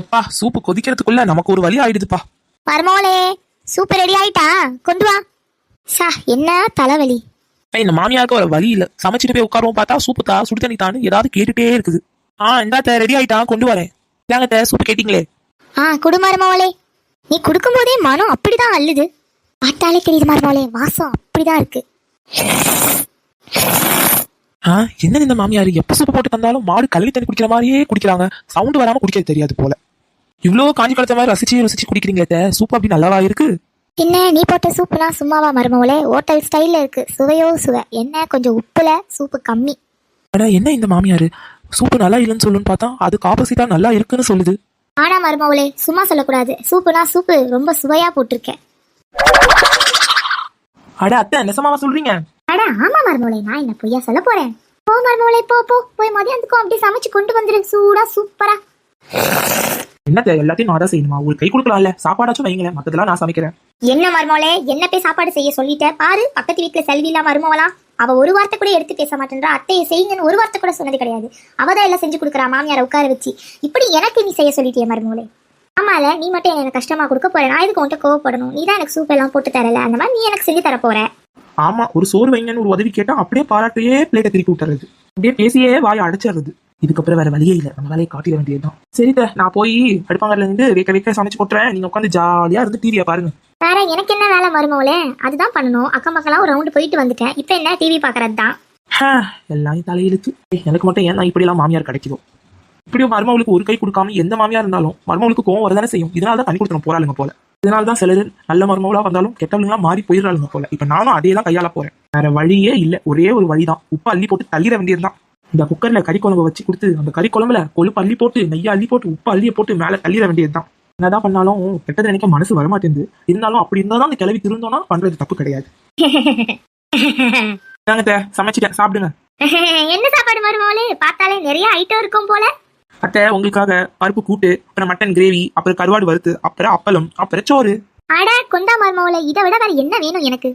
எப்பா சூப்பு கொதிக்கிறதுக்குள்ள நமக்கு ஒரு வழி ஆயிடுதுப்பா. மருமோளே சூப்பர் ரெடி ஆயிட்டா? கொண்டு வா. சா என்ன தலைவலி. இந்த மாமியாருக்கு ஒரு வழி இல்ல. சமைச்சிட்டு போய் உட்காருவோம் பார்த்தா சூப்பு தா சுடு தண்ணி தான்னு ஏதாவது கேட்டுட்டே இருக்குது. ஆ இந்தாத்த ரெடி ஆயிட்டான் கொண்டு வரேன். இந்தாங்கத்த சூப்பு கேட்டீங்களே. ஆ குடு மருமோளே. நீ கொடுக்கும்போதே மனம் அப்படிதான் அள்ளுது. பார்த்தாலே தெரியுது மருமோளே வாசம் அப்படிதான் இருக்கு. ஆ என்ன இந்த மாமியார்? எப்ப சூப்பு போட்டு தந்தாலும் மாடு கல்வி தண்ணி குடிக்கிற மாதிரியே குடிக்கிறாங்க. சவுண்ட் வராம குடிக்க தெரியாது போல. இவ்வளோ காஞ்சி கலத்த மாதிரி ரசிச்சு ருசிச்சு குடிக்கிறீங்க. சூப்பு அப்படி நல்லாவா இருக்கு? என்ன நீ போட்ட சூப்புலாம் சும்மாவா மருமோளே ஹோட்டல் ஸ்டைல்ல இருக்கு. சுவையோ சுவை. என்ன? கொஞ்சம் உப்புல சூப்பு கம்மி. அட என்ன இந்த மாமியார்? சூப்பு நல்லா இல்லைன்னு சொல்லுன்னு பார்த்தா அதுக்கு ஆப்போசிட்டா நல்லா இருக்குன்னு சொல்லுது. ஆனா மருமோளே சும்மா சொல்லக்கூடாது. சூப்புனா சூப்பு. ரொம்ப சுவையா போட்டிருக்கேன். அட அத்தை நெசமாவா சொல்றீங்க? அட ஆமா மருமோளே நான் என்ன பொய்யா சொல்ல போறேன்? போ மருமோளே போ போ. போய் மதியானத்துக்கும் அப்படியே சமைச்சு கொண்டு வந்துரு. சூடா சூப்பரா. என்னத்த எல்லாத்தையும் நான் தான் செய்யணுமா? உங்களுக்கு கை கொடுக்கலாம்ல. சாப்பாடாச்சும் வைங்களேன். மத்ததெல்லாம் நான் சமைக்கிறேன். என்ன மருமோளே? என்ன போய் சாப்பாடு செய்ய சொல்லிட்ட? பாரு பக்கத்து வீட்டுல செல்விலாம் மருமவலாம் அவ ஒரு வார்த்தை கூட எடுத்து பேச மாட்டேன்றா. அத்தையை செய்யுங்கன்னு ஒரு வார்த்தை கூட சொன்னது கிடையாது. அவதான் எல்லாம் செஞ்சு கொடுக்குறா மாமியாரை உட்கார வச்சு. இப்படி எனக்கு நீ செய்ய சொல்லிட்டியே மருமோளே. ஆமால நீ மட்டும் எனக்கு கஷ்டமா கொடுக்க போற. நான் இதுக்கு உன்கிட்ட கோவப்படணும்? நீ தான் எனக்கு சூப் எல்லாம் போட்டு தரல. அந்த மாதிரி நீ எனக்கு செஞ்சு தர போற. ஆமா ஒரு சோறு வைங்கன்னு ஒரு உதவி கேட்டா அப்படியே பாராட்டியே பிளேட்டை திருப்பி விட்டுறது. அப்படியே பேசியே வாயை அடைச்சிடுறது. இதுக்கப்புறம் வேற வழியே இல்லை. நம்ம வேலையை காட்டிட வேண்டியதுதான். சரித்த நான் போய் அடுப்பாங்கல்ல இருந்து வேக்க வேக்க சமைச்சு போட்டுறேன் நீங்க உட்காந்து ஜாலியா இருந்து டிவியை பாருங்க. வேற எனக்கு என்ன வேலை மருமோளே அதுதான் பண்ணணும். அக்கம் பக்கம்லாம் ஒரு ரவுண்டு போயிட்டு வந்துட்டேன். இப்போ என்ன டிவி பாக்குறது தான் எல்லாம் தலையிலுக்கு ஏய், எனக்கு மட்டும் ஏன் இப்படி எல்லாம் மாமியார் கிடைக்குதோ? இப்படியும் மருமகளுக்கு ஒரு கை கொடுக்காம எந்த மாமியார் இருந்தாலும் மருமகளுக்கு கோவம் வரதானே செய்யும். இதனால தான் தண்ணி கொடுத்தணும் போறாளுங்க போல. இதனால தான் சிலர் நல்ல மருமகளா வந்தாலும் கெட்டவங்களா மாறி போயிடுறாளுங்க போல. இப்ப நானும் அதே தான் கையாள போறேன். வேற வழியே இல்ல. ஒரே ஒரு வழிதான். உப்பு அள்ளி போட்டு தள்ளிட வேண்டியதுதான். இந்த குக்கர்ல கறி குழம்பு வச்சு கொடுத்து அந்த கறி குழம்புல கொழுப்பு அள்ளி போட்டு நெய்யை அள்ளி போட்டு உப்பு அள்ளிய போட்டு மேல தள்ளிட வேண்டியதுதான். என்னதான் பண்ணாலும் கெட்டது நினைக்க மனசு வரமாட்டேங்குது. இருந்தாலும் அப்படி இருந்தா தான் அந்த கிளவி திருந்தோம்னா பண்றது தப்பு கிடையாது. நாங்க சமைச்சிட்டேன். சாப்பிடுங்க. என்ன சாப்பாடு மருமோளே பார்த்தாலே நிறைய ஐட்டம் இருக்கும் போல. அத்தை உங்களுக்காக பருப்பு கூட்டு அப்புறம் மட்டன் கிரேவி அப்புறம் கருவாடு வறுத்து அப்புறம் அப்பளம் அப்புறம் சோறு. அட கொண்டா மருமோளே இதை விட வேற என்ன வேணும் எனக்கு?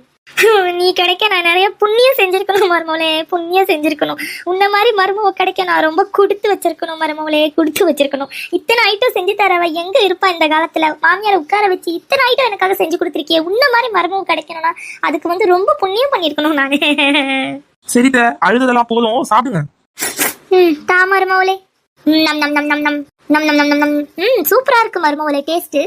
நீ கிடைக்க நான் நிறைய புண்ணியம் செஞ்சிருக்கணும் மருமோளே புண்ணியம் செஞ்சிருக்கணும். உன்ன மாதிரி மருமவ கிடைக்க நான் ரொம்ப கொடுத்து வச்சிருக்கணும் மருமவளே கொடுத்து வச்சிருக்கணும். இத்தனை ஐட்டம் செஞ்சு தரவ எங்க இருப்பா இந்த காலத்துல? மாமியாரை உட்கார வச்சு இத்தனை ஐட்டம் எனக்காக செஞ்சு கொடுத்துருக்கியே உன்ன மாதிரி மருமவ கிடைக்கணும்னா அதுக்கு வந்து ரொம்ப புண்ணியம் பண்ணிருக்கணும் நானு. சரித்த அழுததெல்லாம் போதும் சாப்பிடுங்க. ம் தா மருமவளே நம் நம் நம் நம் நம் நம் நம் நம் நம் நம். ம் சூப்பரா இருக்கு மருமவளே டேஸ்ட்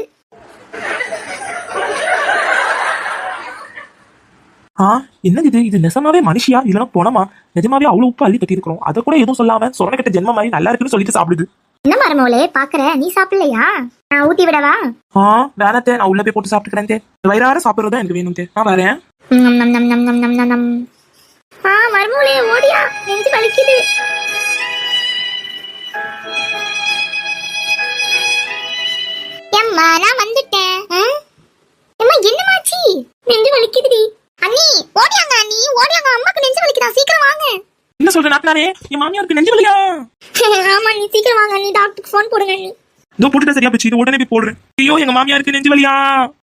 ஆ என்னது இது? இது நெசமாவே மனுஷியா? இல்லைனா போனமா நிஜமாவே அவ்வளவு உப்பு அள்ளி கட்டியிருக்கிறோம். அதை கூட எதுவும் சொல்லாம சொரணக்கட்ட ஜென்ம மாதிரி நல்லா இருக்குன்னு சொல்லிட்டு சாப்பிடுது. என்ன மரமோலே பாக்குற. நீ சாப்பிடலையா? நான் ஊட்டி விடவா? ஆ வேணத்தே நான் உள்ள போய் போட்டு சாப்பிட்டுக்கிறேன் வயிறார சாப்பிடுறதா எனக்கு வேணும் தே. நான் வரேன். நம் நம் நம் நம் நம் நம் நம். ஆ மரமோலே ஓடியா. நெஞ்சு வலிக்குது. என்ன சொல்றேன் நாட்டினாரே என் மாமியாருக்கு நெஞ்சு வலியா? ஆமா நீ சீக்கிரம் வாங்க. அண்ணி டாக்டருக்கு ஃபோன் போடுங்க அண்ணி இதோ போட்டுட்டா சரியா போச்சு. இது உடனே போய் போடுறேன். ஐயோ எங்க மாமியாருக்கு நெஞ்சு வலியா?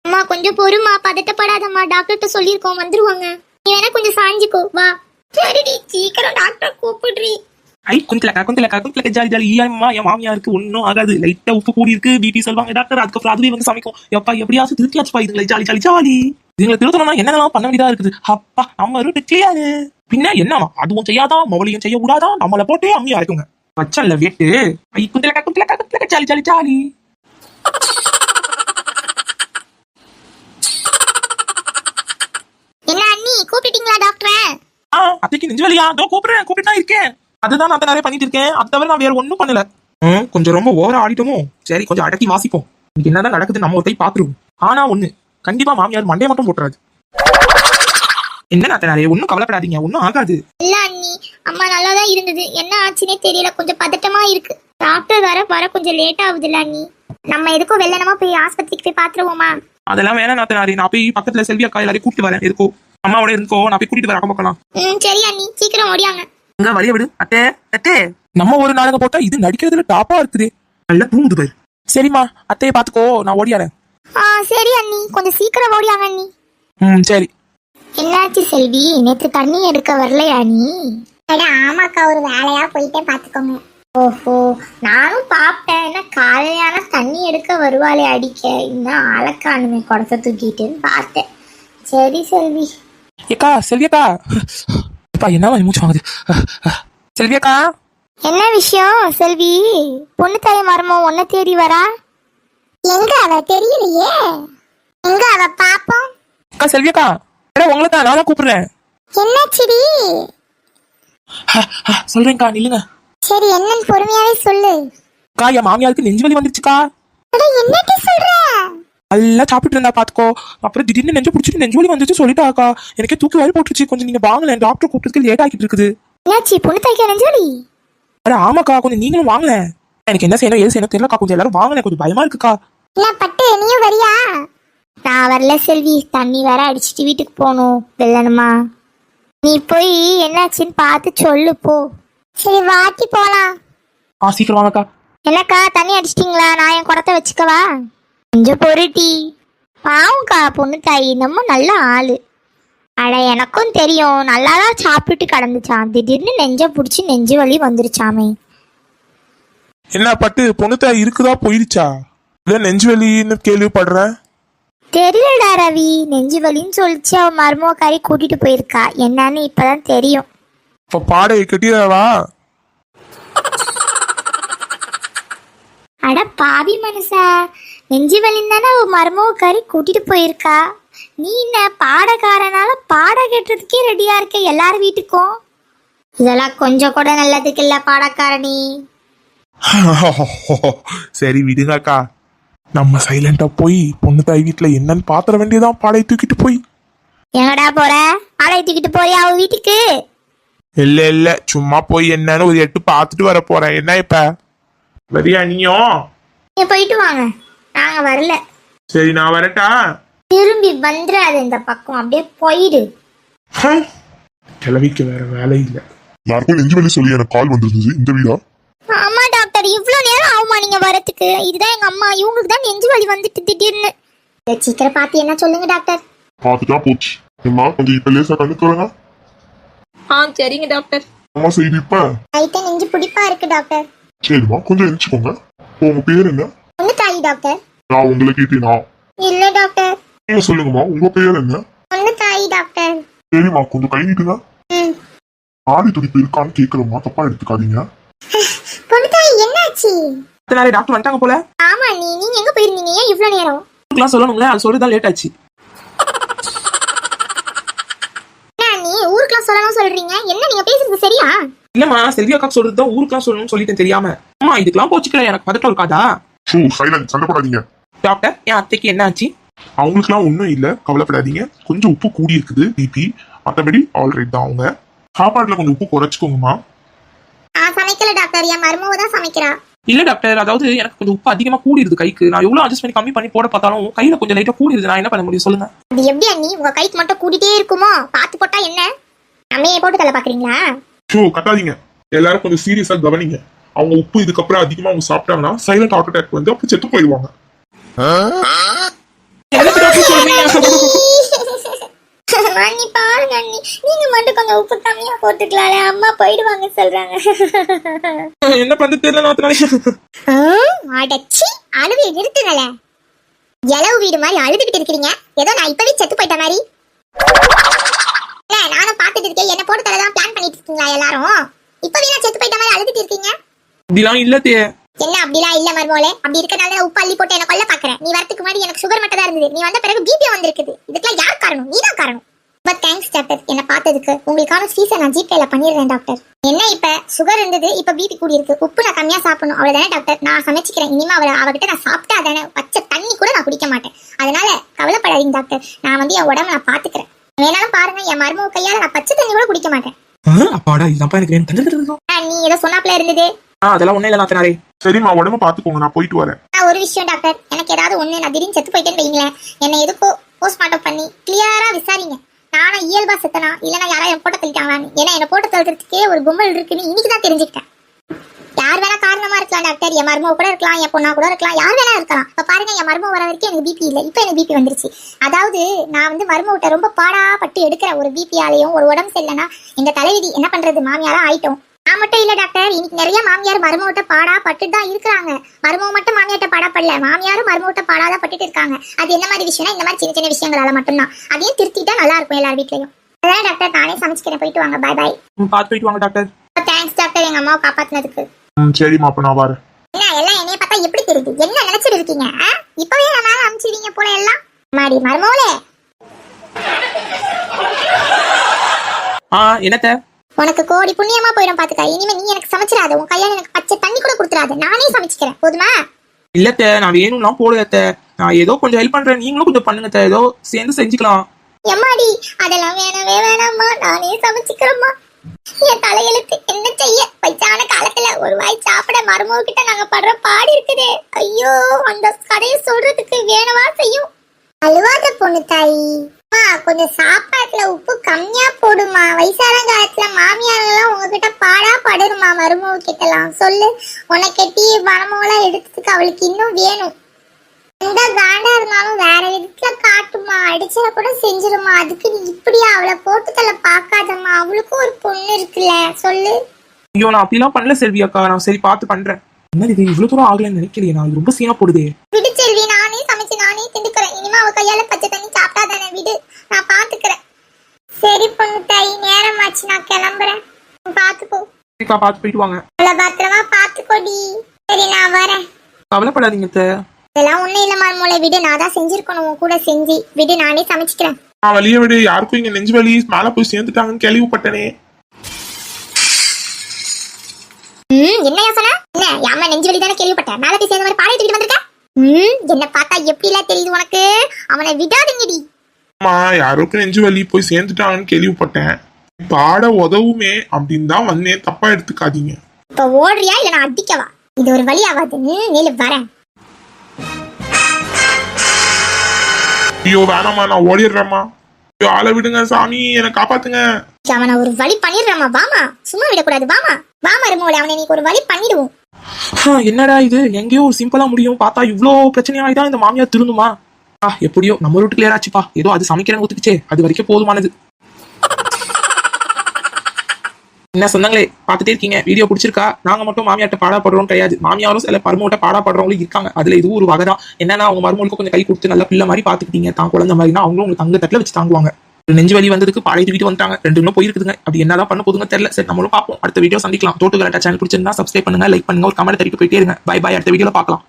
அம்மா கொஞ்சம் பொறுமா பதட்டப்படாதம்மா. டாக்டர்கிட்ட சொல்லியிருக்கோம். வந்துருவாங்க. நீ வேணா கொஞ்சம் சாஞ்சிக்கோ. வா. சரிடி சீக்கிரம் டாக்டர் கூப்பிடுறி. ஐ குந்தலக்கா குந்தலக்கா குந்தலக்கா. Jolly jolly. ஏம்மா என் மாமியாருக்கு ஒன்றும் ஆகாது. லைட்டா உப்பு கூடி இருக்கு பிபி சொல்லுவாங்க. டாக்டர் அதுக்கப்புறம் அதுவே வந்து சமைக்கும். எப்பா எப்படியாச்சும் திருத்தியாச்சுப்பா இதுங்களை. Jolly jolly jolly. இதுங்களை திருத்தணும்னா என்னென்னலாம் பண்ண வேண்டியதா இருக்குது? அப்பா நம்ம ரூட்டு கிளியாரு பின்ன என்னவா அதுவும் செய்யாதான் மொபைலையும் செய்ய கூடாதான் நம்மளை போட்டே அம்மியா இருக்குங்க வச்சல்ல வேட்டு ஐ குந்தலக்கா குந்தலக்கா குந்தலக்கா ஜாலி ஜாலி ஜாலி. என்ன அண்ணி கூப்பிட்டீங்களா டாக்டரை ஆ அத்தைக்கு நெஞ்சு வலியா? அதோ கூப்பிடுறேன் கூப்பிட்டு தான் இருக்கேன். அதுதான் நான் நிறைய பண்ணிட்டு இருக்கேன். அது தவிர நான் வேற ஒன்றும் பண்ணல. கொஞ்சம் ரொம்ப ஓவரா ஆடிட்டோமோ? சரி கொஞ்சம் அடக்கி வாசிப்போம். இன்னைக்கு என்னதான் நடக்குது நம்ம ஒரு கை பாத்துருவோம் ஆனா ஒண்ணு கண்டிப்பா மாமியார் மண்டையை மட்டும் போட்டுறாது. என்ன நாத்தனாரே ஒன்றும் கவலைப்படாதீங்க ஒன்றும் ஆகாது. இல்ல அண்ணி அம்மா நல்லா தான் இருந்தது. என்ன ஆச்சுன்னே தெரியல கொஞ்சம் பதட்டமா இருக்கு. டாக்டர் வர வர கொஞ்சம் லேட் ஆகுதுல்ல அண்ணி. நம்ம எதுக்கும் வெள்ளனமா போய் ஆஸ்பத்திரிக்கு போய் பாத்துருவோமா? அதெல்லாம் வேணாம் நாத்தனாரே நான் போய் பக்கத்துல செல்வி அக்கா எல்லாரையும் கூட்டிட்டு வரேன் இருக்கோ. அம்மாவோட இருக்கோ நான் போய் கூட்டிட்டு வரேன் அக்கம் பக்கலாம் ம் சரி அண்ணி சீக்கிரம் ஓடியாங்க. இங்க வழிய விடு அத்தே அத்தே. நம்ம ஒரு நாடகம் போட்டா இது நடிக்கிறதுல டாப்பா இருக்குது. நல்லா தூங்குது பாரு. சரிம்மா அத்தையை பாத்துக்கோ நான் ஓடியாரேன். ஆ சரி அண்ணி கொஞ்சம் சீக்கிரம் ஓடியாங்க அண்ணி. ம் சரி. என்னாச்சு செல்வி? நேத்து தண்ணி எடுக்க வரலையா நீ? அட ஆமாக்கா ஒரு வேலையா போயிட்டே பாத்துக்கோங்க. ஓஹோ நானும் பாப்பேன். என்ன காலையான தண்ணி எடுக்க வருவாளே அடிக்க. இன்னும் அழக்கானுமே குடத்தை தூக்கிட்டுன்னு பார்த்தேன். சரி செல்வி. ஏக்கா செல்வியக்கா. அப்பா என்ன மூச்சு வாங்குது? செல்வியக்கா. என்ன விஷயம் செல்வி? பொண்ணு தாய் மரமும் ஒன்ன தேடி வரா? எங்க அவ? தெரியலையே. எங்க அவ? பாப்போம். அக்கா செல்வியக்கா. உங்களை தான் நான் தான் கூப்பிடுறேன். என்னாச்சுடி? சொல்றேன்க்கா நில்லுங்க. சரி என்னன்னு பொறுமையாவே சொல்லு. அக்கா என் மாமியாருக்கு நெஞ்சு வலி வந்துருச்சுக்கா. அட என்னடி சொல்ற? எல்லாம் சாப்பிட்டு இருந்தா பாத்துக்கோ. அப்புறம் திடீர்னு நெஞ்சு பிடிச்சிட்டு நெஞ்சு வலி வந்துச்சு சொல்லிட்டாக்கா. எனக்கே தூக்கி வாரி போட்டுருச்சு. கொஞ்சம் நீங்க வாங்கலேன் டாக்டர் கூப்பிட்டு லேட் ஆகிட்டு இருக்குது. என்னாச்சு பொண்ணு தாய்க்கு நெஞ்சலி அட ஆமாக்கா கொஞ்சம் நீங்களும் வாங்கலேன் எனக்கு என்ன செய்யணும் ஏது செய்யணும் தெரியலக்கா. கொஞ்சம் எல்லாரும் வாங்கலேன் கொஞ்சம் பயமா இருக்குக்கா. என்ன பட்டு நீயும் வரியா? நான் வரல செல்வி. தண்ணி வேற அடிச்சிட்டு வீட்டுக்கு போகணும். வெள்ளணுமா நீ போய் என்னாச்சுன்னு பார்த்து சொல்லு போ. சரி வாட்டி போலாம். ஆ சீக்கிரம் வாங்கக்கா. என்னக்கா தண்ணி அடிச்சிட்டிங்களா? நான் என் குடத்தை வச்சுக்கவா? கொஞ்சம் பொருட்டி பாவம்க்கா பொண்ணு தாய். நம்ம நல்ல ஆளு. அட எனக்கும் தெரியும். நல்லா தான் சாப்பிட்டுட்டு கடந்துச்சான் திடீர்னு நெஞ்ச பிடிச்சி நெஞ்சு வலி வந்துருச்சாமே. என்ன பட்டு பொண்ணுத்தா இருக்குதா? போயிடுச்சா இல்ல நெஞ்சு வலின்னு கேள்விப்படுறேன். தெரியலடா ரவி. நெஞ்சு வலின்னு சொல்லிச்சு. அவ மருமக கறி கூட்டிட்டு போயிருக்கா. என்னன்னு இப்பதான் தெரியும். இப்ப பாடையை கட்டிடவா அட பாவி மனுஷா. நெஞ்சு வலின்னு தானே அவ மருமக கறி கூட்டிட்டு போயிருக்கா. நீ என்ன பாடக்காரனால பாட கட்டுறதுக்கே ரெடியா இருக்க எல்லார் வீட்டுக்கும்? இதெல்லாம் கொஞ்சம் கூட நல்லதுக்கு இல்ல பாடக்காரணி. சரி விடுங்கக்கா. நம்ம சைலண்டா போய் பொண்ணு தாய் வீட்டுல என்னன்னு பாத்திர வேண்டியதான் பாடையை தூக்கிட்டு போய். எங்கடா போற? ஆளை தூக்கிட்டு போறியா அவ வீட்டுக்கு? இல்ல இல்ல சும்மா போய் என்னன்னு ஒரு எட்டு பார்த்துட்டு வர போறேன். என்ன இப்ப? வரியா நீயும் நீ போயிட்டு வாங்க. நாங்க வரல. சரி நான் வரட்டா? திரும்பி வந்துடாது இந்த பக்கம். அப்படியே போயிடு. கிளவிக்கு வேற வேலை இல்லை. யாருக்கும் நெஞ்சு வலி சொல்லி எனக்கு கால் வந்திருந்தது இந்த வீடா ஆமா டாக்டர் இவ்வளவு நேரம் ஆகுமா நீங்க வரதுக்கு இதுதான் எங்க அம்மா. இவங்களுக்கு தான் நெஞ்சு வலி வந்துட்டு திடீர்னு. சீக்கிரம் பார்த்து என்ன சொல்லுங்க டாக்டர்? பார்த்துட்டா போச்சு. அம்மா கொஞ்சம் இப்ப லேசா கண்ணு ஆ சரிங்க டாக்டர். அம்மா செய்து இப்ப. லைட்டா நெஞ்சு பிடிப்பா இருக்கு டாக்டர். சரிம்மா கொஞ்சம் எரிச்சுக்கோங்க இப்போ உங்க பேர் என்ன? ஒண்ணு தாய் டாக்டர்? நான் உங்களை கேட்டேனா? இல்ல டாக்டர். நீங்க சொல்லுங்கம்மா உங்க பேர் என்ன? ஒண்ணு தாய் டாக்டர். சரிம்மா கொஞ்சம் கை நீட்டுங்க. ஆடி துடிப்பு இருக்கான்னு கேக்குறோமா தப்பா எடுத்துக்காதீங்க. பொண்ணு தாய் என்னாச்சு? நாளை டாக்டர் வந்துட்டாங்க போல? ஆமா நீ நீங்க எங்க போயிருந்தீங்க? ஏன் இவ்வளவு நேரம்? ஊருக்குலாம் சொல்லணுங்களே அது சொல்றதா லேட் ஆச்சு. நீ ஊருக்குலாம் சொல்லணும் சொல்றீங்க. என்ன நீங்க பேசுறது சரியா? இல்லம்மா செல்வி அக்கா சொல்றது தான் ஊருக்குலாம் சொல்லணும்னு சொல்லிட்டேன் தெரியாம. அம்மா இதுக்கெல்லாம் போச்சுக்கல எனக்கு பதட்டம் இருக்காதா? ஷூ சைலண்ட் சண்டை போடாதீங்க. டாக்டர் என் அத்தைக்கு என்ன ஆச்சு? அவங்களுக்குலாம் ஒன்றும் இல்லை கவலைப்படாதீங்க. கொஞ்சம் உப்பு கூடி இருக்குது பிபி மற்றபடி ஆல்ரைட் தான் அவங்க. சாப்பாடுல கொஞ்சம் உப்பு குறைச்சிக்கோங்கம்மா. நான் சமைக்கல டாக்டர். என் மருமவ தான் சமைக்கிறா. இல்ல டாக்டர் அதாவது எனக்கு கொஞ்சம் உப்பு அதிகமா கூடிடுது கைக்கு. நான் எவ்வளவு அட்ஜஸ்ட் பண்ணி கம்மி பண்ணி போட பார்த்தாலும் கையில கொஞ்சம் லைட்டா கூடிடுது நான் என்ன பண்ண முடியும் சொல்லுங்க. அது எப்படி அண்ணி? உங்க கைக்கு மட்டும் கூட்டிட்டே இருக்குமோ? பார்த்து போட்டா என்ன? அம்மையை போட்டு தலை பாக்குறீங்களா ஷோ கட்டாதீங்க எல்லாரும் கொஞ்சம் சீரியஸா கவனிங்க. அவங்க உப்பு இதுக்கப்புறம் அதிகமா அவங்க சாப்பிட்டாங்கன்னா சைலண்ட் ஹார்ட் அட்டாக் வந்து அப்ப செத்து போயிடுவாங்க. அண்ணி பாருங்க அண்ணி. நீங்க மட்டும் கொஞ்சம் உப்பு கம்மியா போட்டுக்கலாம்ல. அம்மா போயிடுவாங்க சொல்றாங்க. என்ன பண்றது தெரியல அடச்சி அழுவி நிறுத்துங்கள. இளவு வீடு மாதிரி அழுதுகிட்டு இருக்கிறீங்க. ஏதோ நான் இப்பவே செத்து போயிட்ட மாதிரி. நானும் பார்த்துட்டு இருக்கேன். என்ன போட்டு தரதான் பிளான் பண்ணிட்டு இருக்கீங்களா எல்லாரும்? இப்பவே நான் செத்து போயிட்ட மாதிரி அழுதுட்டு இருக்கீங்க. இப்படிலாம் இல்ல தே. என்ன அப்படிலாம் இல்ல மருமோளே அப்படி இருக்கனால உப்பு அள்ளி போட்டு என்ன கொல்ல பாக்குறேன் நீ வரதுக்கு முன்னாடி எனக்கு சுகர் மட்டும் தான் இருந்தது. நீ வந்த பிறகு பிபி வந்திருக்குது. இதுக்கெல்லாம் யார் காரணம்? நீ தான் காரணம். ரொம்ப தேங்க்ஸ் டாக்டர் என்ன பார்த்ததுக்கு உங்களுக்கான ஃபீஸை நான் ஜிபேல பண்ணிடுறேன் டாக்டர் என்ன இப்ப? சுகர் இருந்தது இப்ப பிபி கூடி இருக்கு. உப்பு நான் கம்மியா சாப்பிடணும். அவ்வளவுதானே டாக்டர் நான் சமைச்சிக்கிறேன். இனிமே அவளை அவகிட்ட நான் சாப்பிட்டா தானே பச்சை தண்ணி கூட நான் குடிக்க மாட்டேன். அதனால கவலைப்படாதீங்க டாக்டர் நான் வந்து என் உடம்ப நான் பாத்துக்கிறேன் வேணாலும் பாருங்க என் மருமக கையால நான் பச்சை தண்ணி கூட குடிக்க மாட்டேன். அப்பாடா இதுதான் எனக்கு வேணும். நீ ஏதோ சொன்னாப்ல இருந்தது? ஆ அதெல்லாம் ஒண்ணு இல்ல நாத்தனாரே. சரிம்மா உடம்ப பாத்துக்கோங்க நான் போயிட்டு வரேன். ஒரு விஷயம் டாக்டர் எனக்கு ஏதாவது ஒண்ணு நான் திடீர்னு செத்து போயிட்டேன்னு வைங்களேன் என்னை எதுக்கோ போஸ்ட்மார்ட்டம் பண்ணி இயல்பா செத்தனா இல்லைன்னா என் போட்ட தள்ளிட்டாங்களான்னு ஏன்னா என்ன போட்டு தள்ளுறதுக்கே ஒரு கும்பல் இருக்குன்னு இன்னைக்கு தான் தெரிஞ்சுக்கிட்டேன். யார் வேணா காரணமா இருக்கலாம் டாக்டர். என் மருமக கூட இருக்கலாம் என் பொண்ணா கூட இருக்கலாம் யார் வேணா இருக்கலாம். இப்ப பாருங்க என் மருமக வர வரைக்கும் எனக்கு பிபி இல்லை. இப்போ எனக்கு பிபி வந்துருச்சு. அதாவது நான் வந்து மருமகிட்ட ரொம்ப பாடா பட்டு எடுக்கிற ஒரு பிபியாலையும் ஒரு உடம்பு சரியில்லைன்னா எங்க தலைவிதி என்ன பண்றது? மாமியாரா ஆயிட்டோம். நான் மட்டும் இல்ல டாக்டர். இன்னைக்கு நிறைய மாமியார் மருமகிட்ட பாடா பட்டு தான் இருக்கிறாங்க. மருமக மட்டும் மாமியார்ட்ட பாடா படல. மாமியாரும் மருமூட்ட பாடாத பட்டுட்டு இருக்காங்க. அது என்ன மாதிரி விஷயம்னா இந்த மாதிரி சின்ன சின்ன விஷயங்களால மட்டும்தான். அதையும் திருத்திட்டா நல்லா இருக்கும் எல்லார் வீட்லயும். அதான் டாக்டர் நானே சமைச்சுக்கிறேன். போயிட்டு வாங்க. பாய் பாய் ம், பார்த்து போயிட்டு வாங்க டாக்டர். Thanks doctor. எங்க அம்மாவை காப்பாத்தினதுக்கு. ம் சரிம்மா அப்ப நான் வரேன். என்ன எல்லாம் என்னைய பார்த்தா எப்படி தெரியுது? என்ன நினைச்சிட்டு இருக்கீங்க? இப்பவே நான் மேல அனுப்பிச்சிடுவீங்க போல எல்லாம். மாடி மருமோளே ஆ என்னத்த? உனக்கு கோடி புண்ணியமா போயிடும் பாத்துக்க. இனிமே நீ எனக்கு சமைச்சிடாத. உன் கையால எனக்கு பச்சை தண்ணி கூட கொடுத்துறாத நானே சமைச்சுக்கிறேன். போதுமா? இல்லத்த நான் வேணும்லாம் போடலத்த. நான் ஏதோ கொஞ்சம் ஹெல்ப் பண்றேன். நீங்களும் கொஞ்சம் பண்ணுங்க. ஏதோ சேர்ந்து செஞ்சுக்கலாம். எம்மாடி அதெல்லாம் வேணவே வேணாம்மா. நானே சமைச்சுக்கிறேம்மா. என் தலையெழுத்து என்ன செய்ய? வயசான காலத்துல ஒரு வாய் சாப்பிட மருமக கிட்ட நாங்க படுற பாடி இருக்குதே. ஐயோ அந்த கதையை சொல்றதுக்கு வேணவா செய்யும்? அழுவாத பொண்ணு தாயி. அம்மா கொஞ்சம் சாப்பாட்டுல உப்பு கம்மியா போடுமா? வயசான காலத்துல மாமியாரெல்லாம் உங்ககிட்ட பாடா படுமா மருமக கிட்டலாம் சொல்லு. உனக்கு டீ மருமகளாம் எடுத்ததுக்கு அவளுக்கு இன்னும் வேணும். எந்த காண்டா இருந்தாலும் வேற விதத்துல காட்டுமா? அடிச்சா கூட செஞ்சிருமா? அதுக்கு நீ இப்படியா அவளை போட்டு தலை பார்க்காதம்மா. அவளுக்கும் ஒரு பொண்ணு இருக்குல்ல. சொல்லு. ஐயோ நான் அப்படிலாம் பண்ணல செல்வி அக்கா. நான் சரி பார்த்து பண்றேன். என்ன இது? இவ்வளவு தூரம் ஆகலன்னு நினைக்கலையே. நான் இது ரொம்ப சீனா போடுதே. விடு செல்வி நானே சமைச்சு நானே திண்டுக்கிறேன் இனிமே அவ கையால பச்சை தண்ணி சாப்பிட்டா தானே விடு. நான் பாத்துக்கிறேன் சரி பொண்ணு தாய் நேரமாச்சு. நான் கிளம்புறேன். பாத்துக்கோ சரிக்கா பார்த்து போயிட்டு வாங்க. அவளை பத்திரமா பாத்துக்கோடி சரி நான் வரேன். கவலைப்படாதீங்க. இதெல்லாம் ஒண்ணும் இல்ல மருமோளை. விடு நான் தான் செஞ்சிருக்கணும். உன் கூட செஞ்சு. விடு நானே சமைச்சுக்கிறேன். நான் வழிய விடு. யாருக்கும் இங்க நெஞ்சு வலி மேல போய் சேர்ந்துட்டாங்கன்னு கேள்விப்பட்டனே. ம் என்னையா சொன்ன என்ன யாம நெஞ்சு வலி தானே கேள்விப்பட்டேன் மேல போய் சேர்ந்த மாதிரி பாடி தூக்கிட்டு வந்திருக்க? ம் என்ன பார்த்தா எப்படிலாம் தெரியுது உனக்கு? அவனை விடாதீங்கடி. அம்மா யாருக்கும் நெஞ்சு வலி போய் சேர்ந்துட்டாங்கன்னு கேள்விப்பட்டேன். பாட உதவுமே அப்படின்னு தான் வந்தேன். தப்பா எடுத்துக்காதீங்க. இப்ப ஓடுறியா? இல்ல நான் அடிக்கவா? இது ஒரு வழி ஆகாது. ம், நில்லு வரேன். ஐயோ வேணாம்மா நான் ஓடிடுறேம்மா. ஐயோ ஆளை விடுங்க சாமி என்னை காப்பாத்துங்க. அவனை ஒரு வழி பண்ணிடுறாமா வாமா சும்மா விடக்கூடாது. வாமா வா மருமோளே அவனை இன்னைக்கு ஒரு வழி பண்ணிடுவோம். என்னடா இது? எங்கேயோ சிம்பிளா முடியும். பார்த்தா இவ்ளோ பிரச்சனையாயிதான் இந்த மாமியார் திருந்துமா? ஆ எப்படியோ நம்ம ரூட்டு கிளியர் ஆச்சுப்பா. ஏதோ அது சமைக்கிறேன் ஒத்துக்குச்சே. அது வரைக்கும் போதுமானது. என்ன சொந்தங்களே பார்த்துட்டே இருக்கீங்க. வீடியோ பிடிச்சிருக்கா? நாங்க மட்டும் மாமியார்ட்ட பாடாப்படுறோம் கிடையாது. மாமியாரும் சில மருமகிட்ட பாடாப்படுறவங்களும் இருக்காங்க. அதுல இதுவும் ஒரு வகை தான் என்னன்னா அவங்க மருமகளுக்கு கொஞ்சம் கை கொடுத்து நல்லா பிள்ளை மாதிரி பாத்துக்கிட்டீங்க. தான் குழந்தை மாதிரினா அவங்களும் உங்களுக்கு தங்க தட்டில் வச்சு தாங்குவாங்க நெஞ்சு வலி வந்ததுக்கு பழைய தூக்கிட்டு வந்துட்டாங்க. ரெண்டு இன்னும் போயிருக்குதுங்க. அப்படி என்னதான் பண்ண போதுங்க தெரியல. சரி நம்மளும் பார்ப்போம். அடுத்த வீடியோ சந்திக்கலாம். தோட்டு கலட்டா சேனல் பிடிச்சிருந்தா சப்ஸ்கிரைப் பண்ணுங்க லைக் பண்ணுங்க ஒரு கமெண்ட் தட்டிட்டு போயிட்டே இருங்க. பை பாய் அடுத்த வீடியோல பார்க்கலாம்.